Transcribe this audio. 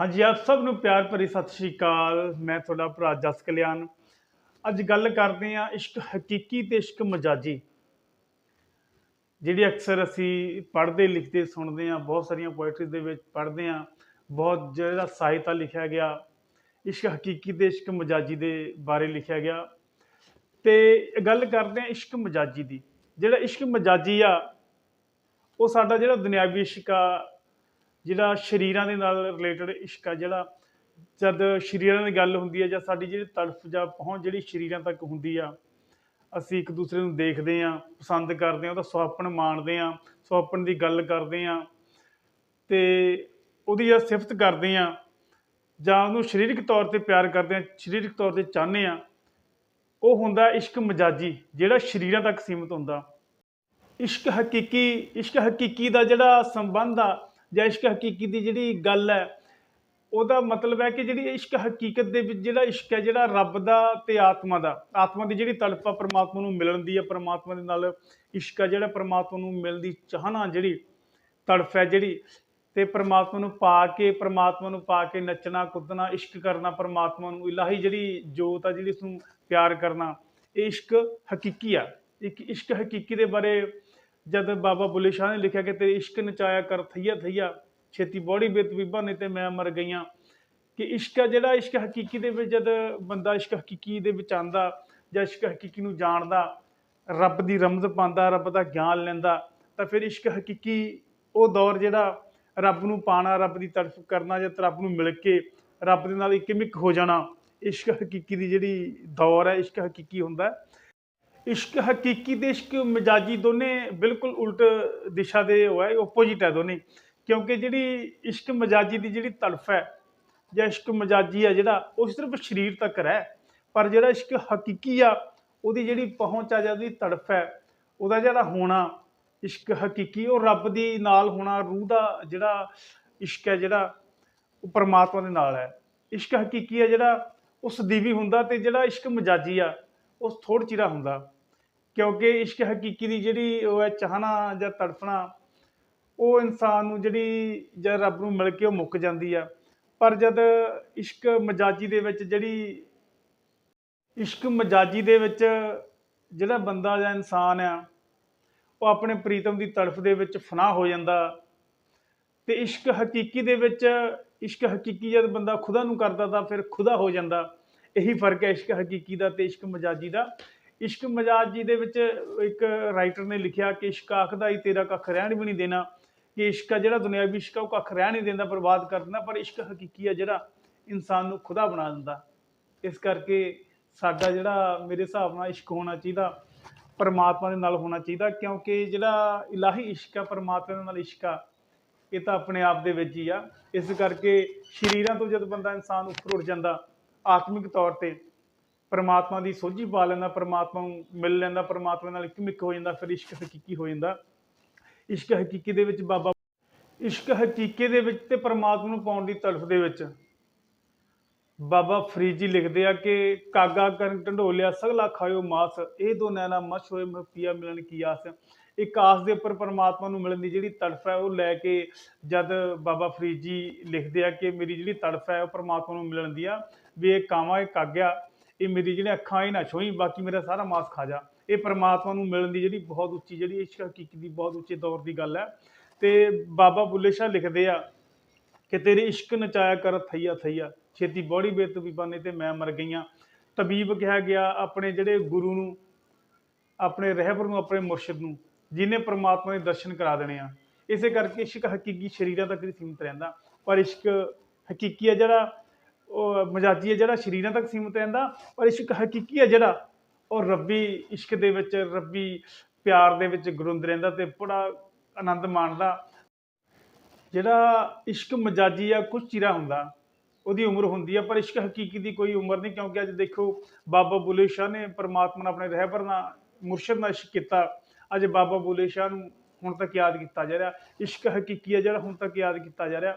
ਹਾਂਜੀ, ਆਪ ਸਭ ਨੂੰ ਪਿਆਰ ਭਰੀ ਸਤਿ ਸ਼੍ਰੀ ਅਕਾਲ। ਮੈਂ ਤੁਹਾਡਾ ਭਰਾ ਜਸ ਕਲਿਆਣ। ਅੱਜ ਗੱਲ ਕਰਦੇ ਹਾਂ ਇਸ਼ਕ ਹਕੀਕੀ ਤੇ ਇਸ਼ਕ ਮਜਾਜੀ। ਜਿਹੜੀ ਅਕਸਰ ਅਸੀਂ ਪੜ੍ਹਦੇ, ਲਿਖਦੇ, ਸੁਣਦੇ ਹਾਂ, ਬਹੁਤ ਸਾਰੀਆਂ ਪੋਇਟਰੀ ਦੇ ਵਿੱਚ ਪੜ੍ਹਦੇ ਹਾਂ, ਬਹੁਤ ਜਿਹੜਾ ਸਾਹਿਤਾ ਲਿਖਿਆ ਗਿਆ, ਇਸ਼ਕ ਹਕੀਕੀ ਤੇ ਇਸ਼ਕ ਮਜਾਜੀ ਦੇ ਬਾਰੇ ਲਿਖਿਆ ਗਿਆ। ਤੇ ਗੱਲ ਕਰਦੇ ਹਾਂ ਇਸ਼ਕ ਮਜਾਜੀ ਦੀ। ਜਿਹੜਾ ਇਸ਼ਕ ਮਜਾਜੀ ਆ, ਉਹ ਸਾਡਾ ਜਿਹੜਾ ਦੁਨਿਆਵੀ ਇਸ਼ਕ ਆ ਜਿਹੜਾ ਸ਼ਰੀਰਾਂ ਦੇ ਨਾਲ ਰਿਲੇਟਡ ਇਸ਼ਕ ਆ, ਜਿਹੜਾ ਜਦ ਸ਼ਰੀਰਾਂ ਦੀ ਗੱਲ ਹੁੰਦੀ ਹੈ ਜਾਂ ਸਾਡੀ ਜਿਹੜੀ ਤੜਫ ਜਾਂ ਪਹੁੰਚ ਜਿਹੜੀ ਸ਼ਰੀਰਾਂ ਤੱਕ ਹੁੰਦੀ ਆ, ਅਸੀਂ ਇੱਕ ਦੂਸਰੇ ਨੂੰ ਦੇਖਦੇ ਆ, ਪਸੰਦ ਕਰਦੇ ਆ, ਉਹਦਾ ਸੁਆਪਨ ਮਾਣਦੇ ਆ, ਸੁਆਪਨ ਦੀ ਗੱਲ ਕਰਦੇ ਆ ਤੇ ਉਹਦੀ ਜਾਂ ਸਿਫਤ ਕਰਦੇ ਆ ਜਾਂ ਉਹਨੂੰ ਸਰੀਰਕ ਤੌਰ ਤੇ ਪਿਆਰ ਕਰਦੇ ਆ, ਸਰੀਰਕ ਤੌਰ ਤੇ ਚਾਹੁੰਦੇ ਆ, ਉਹ ਹੁੰਦਾ ਇਸ਼ਕ ਮਜਾਜੀ, ਜਿਹੜਾ ਸ਼ਰੀਰਾਂ ਤੱਕ ਸੀਮਿਤ ਹੁੰਦਾ। ਇਸ਼ਕ ਹਕੀਕੀ ਇਸ਼ਕ ਹਕੀਕੀ ਦਾ ਜਿਹੜਾ ਸੰਬੰਧ ਆ ਜਾਂ ਇਸ਼ਕ ਹਕੀਕੀ ਦੀ ਜਿਹੜੀ ਗੱਲ ਹੈ, ਉਹਦਾ ਮਤਲਬ ਹੈ ਕਿ ਜਿਹੜੀ ਇਸ਼ਕ ਹਕੀਕਤ ਦੇ ਵਿੱਚ ਜਿਹੜਾ ਇਸ਼ਕ ਹੈ, ਜਿਹੜਾ ਰੱਬ ਦਾ ਤੇ ਆਤਮਾ ਦਾ, ਆਤਮਾ ਦੀ ਜਿਹੜੀ ਤੜਪ ਆ ਪਰਮਾਤਮਾ ਨੂੰ ਮਿਲਣ ਦੀ ਹੈ, ਪਰਮਾਤਮਾ ਦੇ ਨਾਲ ਇਸ਼ਕ ਹੈ, ਜਿਹੜਾ ਪਰਮਾਤਮਾ ਨੂੰ ਮਿਲਣ ਦੀ ਚਾਹਨਾ ਜਿਹੜੀ ਤੜਫ ਹੈ ਜਿਹੜੀ, ਤੇ ਪਰਮਾਤਮਾ ਨੂੰ ਪਾ ਕੇ, ਪਰਮਾਤਮਾ ਨੂੰ ਪਾ ਕੇ ਨੱਚਣਾ, ਕੁੱਦਣਾ, ਇਸ਼ਕ ਕਰਨਾ, ਪਰਮਾਤਮਾ ਨੂੰ ਇਲਾਹੀ ਜਿਹੜੀ ਜੋਤ ਆ, ਜਿਹੜੀ ਉਸ ਨੂੰ ਪਿਆਰ ਕਰਨਾ, ਇਹ ਇਸ਼ਕ ਹਕੀਕੀ ਆ। ਇੱਕ ਇਸ਼ਕ ਹਕੀਕੀ ਦੇ ਬਾਰੇ ਜਦ ਬਾਬਾ ਬੁੱਲੇ ਸ਼ਾਹ ਨੇ ਲਿਖਿਆ ਕਿ ਤੇਰੇ ਇਸ਼ਕ ਨਚਾਇਆ ਕਰ, ਥਈਆ ਥਈਆ, ਛੇਤੀ ਬੋੜੀ ਬੇਤਬੀਬਾ ਨਹੀਂ ਤੇ ਮੈਂ ਮਰ ਗਈਆਂ। ਕਿ ਇਸ਼ਕ ਆ ਜਿਹੜਾ, ਇਸ਼ਕ ਹਕੀਕੀ ਦੇ ਵਿੱਚ ਜਦ ਬੰਦਾ ਇਸ਼ਕ ਹਕੀਕੀ ਦੇ ਵਿੱਚ ਆਂਦਾ ਜਾਂ ਇਸ਼ਕ ਹਕੀਕੀ ਨੂੰ ਜਾਣਦਾ, ਰੱਬ ਦੀ ਰਮਜ਼ ਪਾਉਂਦਾ ਰੱਬ ਦਾ ਗਿਆਨ ਲੈਂਦਾ, ਤਾਂ ਫਿਰ ਇਸ਼ਕ ਹਕੀਕੀ ਉਹ ਦੌਰ ਜਿਹੜਾ ਰੱਬ ਨੂੰ ਪਾਣਾ, ਰੱਬ ਦੀ ਤਰਫ ਕਰਨਾ ਜਾਂ ਰੱਬ ਨੂੰ ਮਿਲ ਕੇ ਰੱਬ ਦੇ ਨਾਲ ਇਕਮਿਕ ਹੋ ਜਾਣਾ, ਇਸ਼ਕ ਹਕੀਕੀ ਦੀ ਜਿਹੜੀ ਦੌਰ ਹੈ, ਇਸ਼ਕ ਹਕੀਕੀ ਹੁੰਦਾ ਹੈ ਇਸ਼ਕ ਹਕੀਕੀ ਤੇ ਇਸ਼ਕ ਮਜਾਜੀ ਦੋਨੇ ਬਿਲਕੁਲ ਉਲਟ ਦਿਸ਼ਾ ਦੇ ਹੋਇਆ ਆਪੋਜੀਟ ਹੈ ਦੋਨੇ। ਕਿਉਂਕਿ ਜਿਹੜੀ ਇਸ਼ਕ ਮਜਾਜੀ ਦੀ ਜਿਹੜੀ ਤੜਫ ਹੈ ਜਾਂ ਇਸ਼ਕ ਮਜਾਜੀ ਹੈ ਜਿਹੜਾ, ਉਹ ਸਿਰਫ ਸਰੀਰ ਤੱਕ ਰਹਿ, ਪਰ ਜਿਹੜਾ ਇਸ਼ਕ ਹਕੀਕੀ ਆ, ਉਹਦੀ ਜਿਹੜੀ ਪਹੁੰਚ ਆ ਜਾਂਦੀ ਤੜਫ ਹੈ, ਉਹਦਾ ਜਿਹੜਾ ਹੋਣਾ ਇਸ਼ਕ ਹਕੀਕੀ, ਉਹ ਰੱਬ ਦੀ ਨਾਲ ਹੋਣਾ, ਰੂਹ ਦਾ ਜਿਹੜਾ ਇਸ਼ਕ ਹੈ ਜਿਹੜਾ, ਉਹ ਪਰਮਾਤਮਾ ਦੇ ਨਾਲ ਹੈ। ਇਸ਼ਕ ਹਕੀਕੀ ਹੈ ਜਿਹੜਾ, ਉਸ ਦੀਵੀ ਹੁੰਦਾ ਤੇ ਜਿਹੜਾ ਇਸ਼ਕ ਮਜਾਜੀ ਆ, ਉਸ ਥੋੜ੍ਹ ਚਿਰਾ ਹੁੰਦਾ। ਕਿਉਂਕਿ ਇਸ਼ਕ ਹਕੀਕੀ ਦੀ ਜਿਹੜੀ ਉਹ ਹੈ ਚਾਹਨਾ ਜਾਂ ਤੜਫਣਾ, ਉਹ ਇਨਸਾਨ ਨੂੰ ਜਿਹੜੀ ਜਾਂ ਰੱਬ ਨੂੰ ਮਿਲ ਕੇ ਉਹ ਮੁੱਕ ਜਾਂਦੀ ਆ। ਪਰ ਜਦ ਇਸ਼ਕ ਮਜਾਜੀ ਦੇ ਵਿੱਚ ਜਿਹੜੀ ਇਸ਼ਕ ਮਜਾਜੀ ਦੇ ਵਿੱਚ ਜਿਹੜਾ ਬੰਦਾ ਜਾਂ ਇਨਸਾਨ ਆ, ਉਹ ਆਪਣੇ ਪ੍ਰੀਤਮ ਦੀ ਤੜਫ ਦੇ ਵਿੱਚ ਫਨਾਹ ਹੋ ਜਾਂਦਾ। ਤੇ ਇਸ਼ਕ ਹਕੀਕੀ ਦੇ ਵਿੱਚ, ਇਸ਼ਕ ਹਕੀਕੀ ਜਦ ਬੰਦਾ ਖੁਦਾ ਨੂੰ ਕਰਦਾ ਤਾਂ ਫਿਰ ਖੁਦਾ ਹੋ ਜਾਂਦਾ। ਇਹੀ ਫ਼ਰਕ ਹੈ ਇਸ਼ਕ ਹਕੀਕੀ ਦਾ ਤੇ ਇਸ਼ਕ ਮਜਾਜੀ ਦਾ। ਇਸ਼ਕ ਮਜ਼ਾਜ ਜੀ ਦੇ ਵਿੱਚ ਇੱਕ ਰਾਈਟਰ ਨੇ ਲਿਖਿਆ ਕਿ ਇਸ਼ਕ ਆਖਦਾ ਹੀ ਤੇਰਾ ਕੱਖ ਰਹਿਣ ਵੀ ਨਹੀਂ ਦੇਣਾ, ਕਿ ਇਸ਼ਕ ਆ ਜਿਹੜਾ ਦੁਨਿਆਵੀ ਇਸ਼ਕ ਆ, ਉਹ ਕੱਖ ਰਹਿਣ ਨਹੀਂ ਦਿੰਦਾ, ਬਰਬਾਦ ਕਰ ਦਿੰਦਾ, ਪਰ ਇਸ਼ਕ ਹਕੀਕੀ ਆ ਜਿਹੜਾ ਇਨਸਾਨ ਨੂੰ ਖੁਦਾ ਬਣਾ ਦਿੰਦਾ। ਇਸ ਕਰਕੇ ਸਾਡਾ ਜਿਹੜਾ ਮੇਰੇ ਹਿਸਾਬ ਨਾਲ ਇਸ਼ਕ ਹੋਣਾ ਚਾਹੀਦਾ, ਪਰਮਾਤਮਾ ਦੇ ਨਾਲ ਹੋਣਾ ਚਾਹੀਦਾ, ਕਿਉਂਕਿ ਜਿਹੜਾ ਇਲਾਹੀ ਇਸ਼ਕ ਆ, ਪਰਮਾਤਮਾ ਦੇ ਨਾਲ ਇਸ਼ਕ ਆ, ਇਹ ਤਾਂ ਆਪਣੇ ਆਪ ਦੇ ਵਿੱਚ ਹੀ ਆ। ਇਸ ਕਰਕੇ ਸ਼ਰੀਰਾਂ ਤੋਂ ਜਦ ਬੰਦਾ ਇਨਸਾਨ ਉੱਪਰ ਉੱਠ ਜਾਂਦਾ, ਆਤਮਿਕ ਤੌਰ ਤੇ ਪਰਮਾਤਮਾ ਦੀ ਸੋਝੀ ਪਾ ਲੈਂਦਾ, ਪਰਮਾਤਮਾ ਨੂੰ ਮਿਲ ਲੈਂਦਾ, ਪਰਮਾਤਮਾ ਨਾਲ ਇੱਕ ਇਕਮਿਕ ਹੋ ਜਾਂਦਾ, ਫਿਰ ਇਸ਼ਕ ਹਕੀਕੀ ਹੋ ਜਾਂਦਾ। ਇਸ਼ਕ ਹਕੀਕੀ ਦੇ ਵਿੱਚ ਬਾਬਾ ਇਸ਼ਕ ਹਕੀਕੀ ਦੇ ਵਿੱਚ ਤੇ ਪਰਮਾਤਮਾ ਨੂੰ ਪਾਉਣ ਦੀ ਤੜਫ ਦੇ ਵਿੱਚ ਬਾਬਾ ਫਰੀਦ ਜੀ ਲਿਖਦੇ ਆ ਕਿ ਕਾਗਾ ਕਰਨ ਢੰਡੋਲਿਆ, ਸਗਲਾ ਖਾਇਓ ਮਾਸ, ਇਹ ਦੋ ਨੈਣਾ ਮਸ਼ ਹੋਏ ਮਪੀਆ ਮਿਲਣ ਕੀ ਆਸ। ਇੱਕ ਆਸ ਦੇ ਉੱਪਰ ਪਰਮਾਤਮਾ ਨੂੰ ਮਿਲਣ ਦੀ ਜਿਹੜੀ ਤੜਫ ਹੈ, ਉਹ ਲੈ ਕੇ ਜਦ ਬਾਬਾ ਫਰੀਦ ਜੀ ਲਿਖਦੇ ਆ ਕਿ ਮੇਰੀ ਜਿਹੜੀ ਤੜਫ ਹੈ, ਉਹ ਪਰਮਾਤਮਾ ਨੂੰ ਮਿਲਣ ਦੀ ਆ। ਵੀ ਇਹ ਕਾਮਾ ਇਹ ਕਾਗਿਆ ਇਹ ਮੇਰੀ ਜਿਹੜੀਆਂ ਅੱਖਾਂ ਇਹ ਨਾ ਛੋਈ, ਬਾਕੀ ਮੇਰਾ ਸਾਰਾ ਮਾਸ ਖਾ ਜਾ। ਇਹ ਪਰਮਾਤਮਾ ਨੂੰ ਮਿਲਣ ਦੀ ਜਿਹੜੀ ਬਹੁਤ ਉੱਚੀ ਜਿਹੜੀ ਇਸ਼ਕ ਹਕੀਕੀ ਦੀ ਬਹੁਤ ਉੱਚੇ ਦੌਰ ਦੀ ਗੱਲ ਹੈ। ਤੇ ਬਾਬਾ ਬੁੱਲੇ ਸ਼ਾਹ ਲਿਖਦੇ ਆ ਕਿ ਤੇਰੇ ਇਸ਼ਕ ਨਚਾਇਆ ਕਰ ਥਈਆ ਥਈਆ, ਛੇਤੀ ਬੋੜੀ ਬੇਤਬੀਬਾ ਨੇ ਤੇ ਮੈਂ ਮਰ ਗਈਆਂ। ਤਬੀਬ ਕਿਹਾ ਗਿਆ, ਆਪਣੇ ਜਿਹੜੇ ਗੁਰੂ ਨੂੰ, ਆਪਣੇ ਰਹਿਬਰ ਨੂੰ, ਆਪਣੇ ਮੁਰਸ਼ਿਦ ਨੂੰ, ਜਿਨੇ ਪ੍ਰਮਾਤਮਾ ਦੇ ਦਰਸ਼ਨ ਕਰਾ ਦੇਣੇ ਆ। ਇਸੇ ਕਰਕੇ ਇਸ਼ਕ ਹਕੀਕੀ ਸ਼ਰੀਰਾਂ ਤੱਕ ਨਹੀਂ ਸੀਮਿਤ ਰਹਿੰਦਾ। ਪਰ ਇਸ਼ਕ ਹਕੀਕੀ ਆ ਜਿਹੜਾ ਮਜਾਜੀ ਹੈ ਜਿਹੜਾ ਸ਼ਰੀਰਾਂ ਤੱਕ ਸੀਮਿਤ ਰਹਿੰਦਾ ਪਰ ਇਸ਼ਕ ਹਕੀਕੀ ਹੈ ਜਿਹੜਾ, ਉਹ ਰੱਬੀ ਇਸ਼ਕ ਦੇ ਵਿੱਚ, ਰੱਬੀ ਪਿਆਰ ਦੇ ਵਿੱਚ ਗੁਰੁੰਦ ਰਹਿੰਦਾ ਤੇ ਬੜਾ ਆਨੰਦ ਮਾਣਦਾ। ਜਿਹੜਾ ਇਸ਼ਕ ਮਜਾਜੀ ਆ ਕੁਝ ਚਿਰਾ ਹੁੰਦਾ, ਉਹਦੀ ਉਮਰ ਹੁੰਦੀ ਆ, ਪਰ ਇਸ਼ਕ ਹਕੀਕੀ ਦੀ ਕੋਈ ਉਮਰ ਨਹੀਂ, ਕਿਉਂਕਿ ਅੱਜ ਦੇਖੋ, ਬਾਬਾ ਬੁਲੇ ਸ਼ਾਹ ਨੇ ਪਰਮਾਤਮਾ ਨਾਲ ਆਪਣੇ ਰਹਿਬਰ ਨਾਲ, ਮੁਰਸ਼ਿਦ ਨਾਲ ਇਸ਼ਕ ਕੀਤਾ। ਅੱਜ ਬਾਬਾ ਬੁਲੇ ਸ਼ਾਹ ਨੂੰ ਹੁਣ ਤੱਕ ਯਾਦ ਕੀਤਾ ਜਾ ਰਿਹਾ। ਇਸ਼ਕ ਹਕੀਕੀ ਆ ਜਿਹੜਾ, ਹੁਣ ਤੱਕ ਯਾਦ ਕੀਤਾ ਜਾ ਰਿਹਾ।